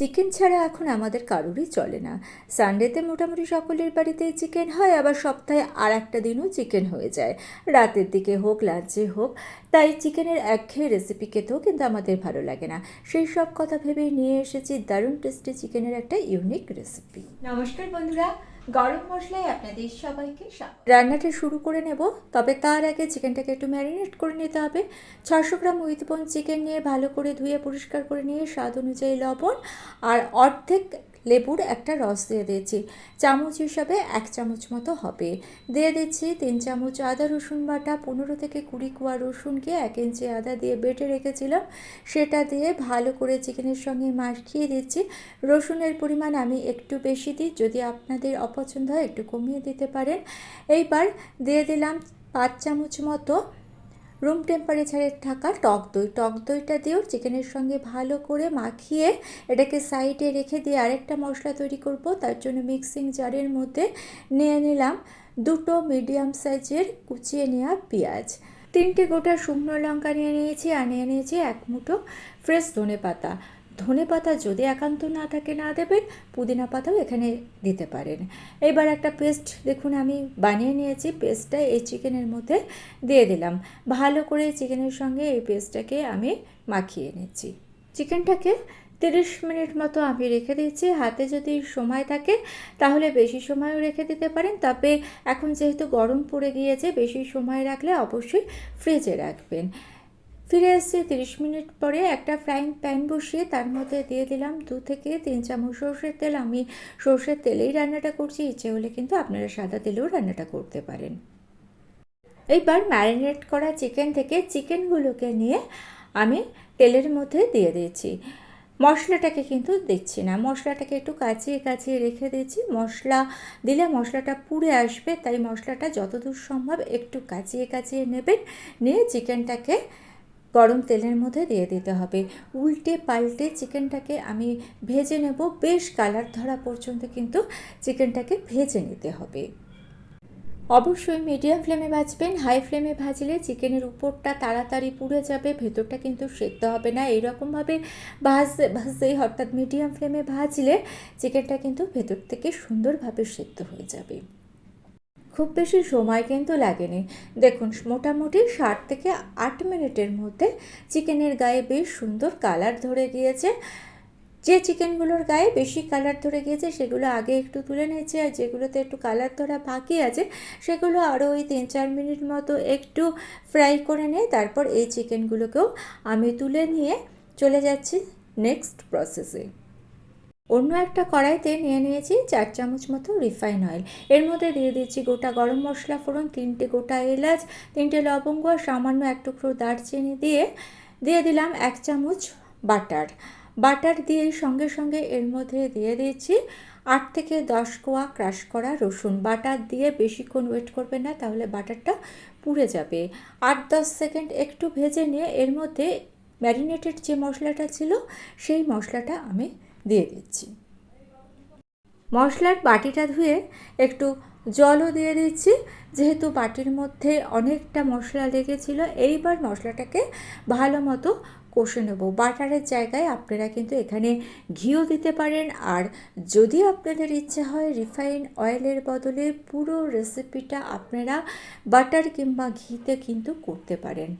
Chicken ছাড়া এখন আমাদের কারোরই চলে না। সানডেতে মোটামুটি সকলের বাড়িতে চিকেন হয়, আবার সপ্তাহে আর একটা দিনও চিকেন হয়ে যায়। রাতের দিকে হোক লাঞ্চে হোক, তাই চিকেনের একঘেয়ে রেসিপি খেতেও কিন্তু আমাদের ভালো লাগে না। সেই সব কথা ভেবেই নিয়ে এসেছি দারুণ টেস্টি চিকেনের একটা ইউনিক রেসিপি নমস্কার বন্ধুরা গরম মশলায় আপনাদের সবাইকে। রান্নাটা শুরু করে নেব, তবে তার আগে চিকেনটাকে একটু ম্যারিনেট করে নিতে হবে ছশো গ্রাম উইথবন চিকেন নিয়ে ভালো করে ধুয়ে পরিষ্কার করে নিয়ে স্বাদ অনুযায়ী লবণ আর অর্ধেক লেবুর একটা রস দিয়ে দিয়েছি। চামচ হিসাবে এক চামচ মতো হবে। দিয়ে দিচ্ছি তিন চামচ আদা রসুন বাটা, পনেরো থেকে কুড়ি কোয়া রসুনকে এক ইঞ্চি আদা দিয়ে বেটে রেখেছিলাম। সেটা দিয়ে ভালো করে চিকেনের সঙ্গে মাখিয়ে দিচ্ছি। রসুনের পরিমাণ আমি একটু বেশি দিই, যদি আপনাদের অপছন্দ হয় একটু কমিয়ে দিতে পারেন। এইবার দিয়ে দিলাম পাঁচ চামচ মতো রুম টেম্পারেচারে থাকা টক দই। টক দইটা দিয়েও চিকেনের সঙ্গে ভালো করে মাখিয়ে এটাকে সাইডে রেখে দিয়ে আরেকটা মশলা তৈরি করব। তার জন্য মিক্সিং জারের মধ্যে নিয়ে নিলাম দুটো মিডিয়াম সাইজের কুচিয়ে নেওয়া পেঁয়াজ। তিনটে গোটা শুকনো লঙ্কা নিয়ে নিয়েছি আর নিয়ে নিয়েছি এক মুঠো ফ্রেশ ধনে পাতা ধনে পাতা যদি একান্ত না থাকে, না দেবেন, পুদিনা পাতাও এখানে দিতে পারেন। এবার একটা পেস্ট দেখুন, আমি বানিয়ে নিয়েছি, পেস্টটা এই চিকেনের মধ্যে দিয়ে দিলাম। ভালো করে চিকেনের সঙ্গে এই পেস্টটাকে আমি মাখিয়ে নিচ্ছি। চিকেনটাকে তিরিশ মিনিট মতো আমি রেখে দিচ্ছি হাতে যদি সময় থাকে, তাহলে বেশি সময়ও রেখে দিতে পারেন। তবে এখন যেহেতু গরম পড়ে গিয়েছে, বেশি সময় রাখলে অবশ্যই ফ্রিজে রাখবেন। ফিরে এসেছি তিরিশ মিনিট পরে একটা ফ্রাইং প্যান বসিয়ে তার মধ্যে দিয়ে দিলাম দু থেকে তিন চামচ সর্ষের তেল। আমি সর্ষের তেলেই রান্নাটা করছি, ইচ্ছে হলে কিন্তু আপনারা সাদা তেলেও রান্নাটা করতে পারেন। এইবার ম্যারিনেট করা চিকেন থেকে চিকেনগুলোকে নিয়ে আমি তেলের মধ্যে দিয়ে দিয়েছি। মশলাটাকে কিন্তু দিচ্ছি না। মশলাটাকে একটু কাচিয়ে কাচিয়ে রেখে দিয়েছি। মশলা দিলে মশলাটা পুড়ে আসবে, তাই মশলাটা যতদূর সম্ভব একটু কাচিয়ে কাচিয়ে নেবেন। নিয়ে চিকেনটাকে গরম তেলের মধ্যে দিয়ে দিতে হবে। উল্টে পাল্টে চিকেনটাকে আমি ভেজে নেব। বেশ কালার ধরা পর্যন্ত কিন্তু চিকেনটাকে ভেজে নিতে হবে। অবশ্যই মিডিয়াম ফ্লেমে ভাজবেন। হাই ফ্লেমে ভাজলে চিকেনের উপরটা তাড়াতাড়ি পুড়ে যাবে, ভেতরটা কিন্তু সেদ্ধ হবে না। এইরকমভাবে ভাজতে ভাজতেই অর্থাৎ মিডিয়াম ফ্লেমে ভাজলে চিকেনটা কিন্তু ভেতর থেকে সুন্দরভাবে সেদ্ধ হয়ে যাবে। খুব বেশি সময় কিন্তু লাগেনি। দেখুন, মোটামুটি ষাট থেকে আট মিনিটের মধ্যে চিকেনের গায়ে বেশ সুন্দর কালার ধরে গিয়েছে। যে চিকেনগুলোর গায়ে বেশি কালার ধরে গিয়েছে, সেগুলো আগে একটু তুলে নিয়েছে আর যেগুলোতে একটু কালার ধরা বাকি আছে, সেগুলো আরও ওই তিন চার মিনিট মতো একটু ফ্রাই করে নিয়ে তারপর এই চিকেনগুলোকেও আমি তুলে নিয়ে চলে যাচ্ছি নেক্সট প্রসেসে। অন্য একটা কড়াইতে নিয়ে নিয়েছি চার চামচ মতো রিফাইন অয়েল। এর মধ্যে দিয়ে দিচ্ছি গোটা গরম মশলা ফোড়ন, তিনটে গোটা এলাচ, তিনটে লবঙ্গ আর সামান্য এক টুকরো দারচিনি দিয়ে দিয়ে দিলাম এক চামচ বাটার। বাটার দিয়ে সঙ্গে সঙ্গে এর মধ্যে দিয়ে দিয়েছি আট থেকে দশ কোয়া ক্রাশ করা রসুন। বাটার দিয়ে বেশিক্ষণ ওয়েট করবে না, তাহলে বাটারটা পুড়ে যাবে। আট দশ সেকেন্ড একটু ভেজে নিয়ে এর মধ্যে ম্যারিনেটেড যে মশলাটা ছিল, সেই মশলাটা আমি দিয়ে দিচ্ছি। মশলার বাটিটা ধুয়ে একটু জলও দিয়ে দিচ্ছি, যেহেতু বাটির মধ্যে অনেকটা মশলা লেগেছিল, এইবার মশলাটাকে ভালো মতো কষে নেব। বাটারের জায়গায় আপনারা কিন্তু এখানে ঘিও দিতে পারেন, আর যদি আপনাদের ইচ্ছে হয় রিফাইন অয়েলের বদলে পুরো রেসিপিটা আপনারা বাটার কিংবা ঘিতে কিন্তু করতে পারেন।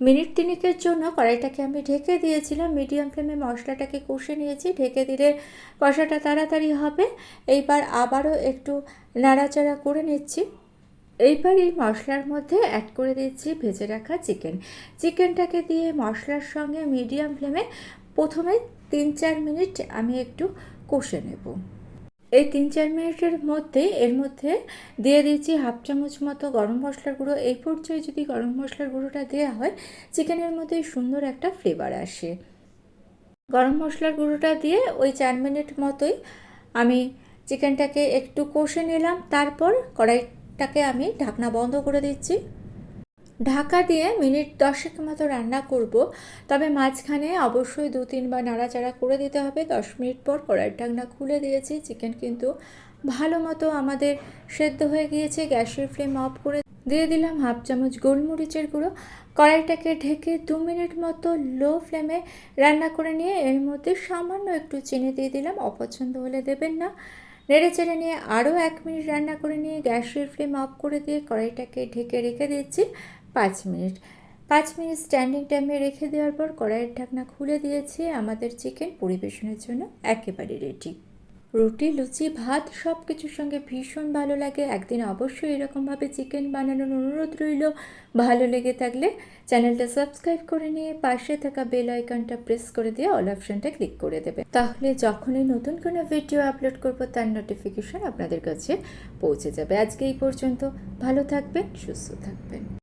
মিনিট তিনেকের জন্য কড়াইটাকে আমি ঢেকে দিয়েছিলাম। মিডিয়াম ফ্লেমে মশলাটাকে কষে নিয়েছি। ঢেকে দিলে কষাটা তাড়াতাড়ি হবে। এইবার আবারও একটু নাড়াচাড়া করে নিচ্ছি। এইবার এই মশলার মধ্যে অ্যাড করে দিচ্ছি ভেজে রাখা চিকেন চিকেনটাকে দিয়ে মশলার সঙ্গে মিডিয়াম ফ্লেমে প্রথমে তিন চার মিনিট আমি একটু কষে নেব। এই তিন চার মিনিটের মধ্যে, এর মধ্যে দিয়ে দিচ্ছি হাফ চামচ মতো গরম মশলার গুঁড়ো। এই পর্যায়ে যদি গরম মশলার গুঁড়োটা দেওয়া হয় চিকেনের মধ্যে সুন্দর একটা ফ্লেভার আসে। গরম মশলার গুঁড়োটা দিয়ে ওই চার মিনিট মতোই আমি চিকেনটাকে একটু কষে নিলাম। তারপর কড়াইটাকে আমি ঢাকনা বন্ধ করে দিচ্ছি। ঢাকা দিয়ে মিনিট দশেক মতো রান্না করব। তবে মাঝখানে অবশ্যই দু তিনবার নাড়াচাড়া করে দিতে হবে। দশ মিনিট পর কড়াইয়ের ঢাকনা খুলে দিয়েছি। চিকেন কিন্তু ভালো মতো আমাদের সেদ্ধ হয়ে গিয়েছে। গ্যাসের ফ্লেম অফ করে দিয়ে দিলাম হাফ চামচ গোলমরিচের গুঁড়ো। কড়াইটাকে ঢেকে দু মিনিট মতো লো ফ্লেমে রান্না করে নিয়ে এর মধ্যে সামান্য একটু চিনি দিয়ে দিলাম। অপছন্দ হলে দেবেন না। নেড়ে চেড়ে নিয়ে আরও এক মিনিট রান্না করে নিয়ে গ্যাসের ফ্লেম অফ করে দিয়ে কড়াইটাকে ঢেকে রেখে দিচ্ছি। পাঁচ মিনিট। পাঁচ মিনিট স্ট্যান্ডিং টাইমে রেখে দেওয়ার পর কড়াইয়ের ঢাকনা খুলে দিয়েছি আমাদের চিকেন পরিবেশনের জন্য একেবারে রেডি রুটি, লুচি, ভাত সব কিছুর সঙ্গে ভীষণ ভালো লাগে। একদিন অবশ্যই এরকমভাবে চিকেন বানানোর অনুরোধ রইল। ভালো লেগে থাকলে চ্যানেলটা সাবস্ক্রাইব করে নিয়ে পাশে থাকা বেল আইকনটা প্রেস করে দিয়ে অল অপশানটা ক্লিক করে দেবে। তাহলে যখনই নতুন কোনো ভিডিও আপলোড করব, তার নোটিফিকেশন আপনাদের কাছে পৌঁছে যাবে। আজকে এই পর্যন্ত। ভালো থাকবেন, সুস্থ থাকবেন।